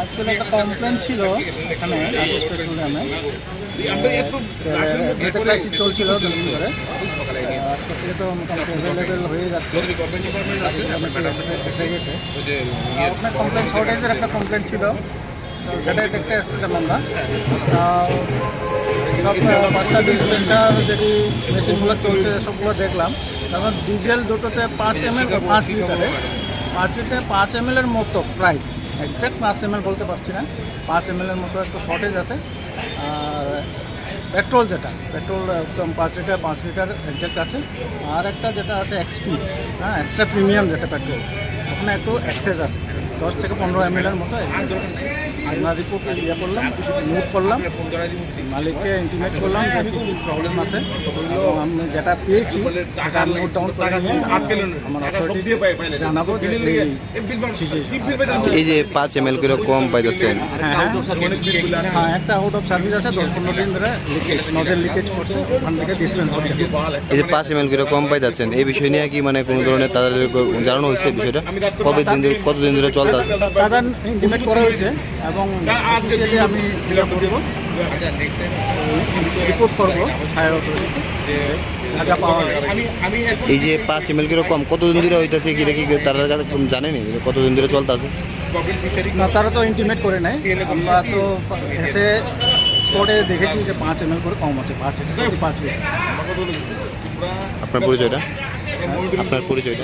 Actually একটা complain ছিল এখানে আশিস পেট্রোলিয়ামে ডেটা ক্রাইসিস চলছিল দুদিন ধরে। আজকে থেকে তো মোটামুটি অ্যাভেলেবেল হয়ে যাচ্ছে। গেছে। আপনার কমপ্লেন শর্টেজের একটা কমপ্লেন ছিল। সেটাই দেখতে এসেছিলাম আমরা। সব পাঁচটা ডিসপেন্সার যেটি মেশিনগুলো চলছে সবগুলো দেখলাম। তারপর ডিজেল দুটোতে পাঁচ এম এল পাঁচ লিটারে পাঁচ লিটারে পাঁচ এম এর মতো প্রায়। একজ্যাক্ট পাঁচ এম বলতে পারছি না। পাঁচ এম এর মতো একটু শর্টেজ আছে। আর পেট্রোল যেটা পেট্রোল একদম পাঁচ লিটার পাঁচ লিটার একজ্যাক্ট আছে। আর একটা যেটা আছে এক্সপি হ্যাঁ এক্সট্রা প্রিমিয়াম যেটা পেট্রোল ওখানে একটু অ্যাক্সেস আছে। দশ থেকে পনেরো এম এর মতো আমরা রিপোর্ট ইয়ে করলাম নোট করলাম মালিককে ইন্টিমেট করলাম যে কী কী প্রবলেম আছে। এবং আমি যেটা পেয়েছি সেটা নোট ডাউন করে নিয়ে আমার অথরিটি জানাব যে এই যে পাঁচ এম এল করে কম পাইতেছেন। হ্যাঁ হ্যাঁ। হ্যাঁ একটা আউট অফ সার্ভিস আছে দশ পনেরো দিন ধরে লিকেজ নজেল লিকেজ করছে ওখান থেকে ডিসপ্লেন হচ্ছে। এই যে পাঁচ এম এল করে কম পাইতেছেন এই বিষয় নিয়ে কি মানে কোনো ধরনের তাদের জানানো হয়েছে বিষয়টা? কবে দিন ধরে কতদিন ধরে চলতে তাদের ইন্টিমেট করা হয়েছে। এবং অফিসিয়ালি আমি ফিল করব। রিপোর্ট করব ফায়ার অথরিটিতে যে যা যা পাওয়া এই যে পাঁচ এম এল করে কতদিন ধরে হইতেছে কি রেখে তারা কাছে জানেনি? কতদিন ধরে চলতেছে? না তারা তো ইন্টিমেট করে নাই। আমরা তো এসে স্পটে দেখেছি যে পাঁচ এম করে কম আছে পাঁচ পাঁচ আপনার পরিচয়টা? আপনার পরিচয়টা?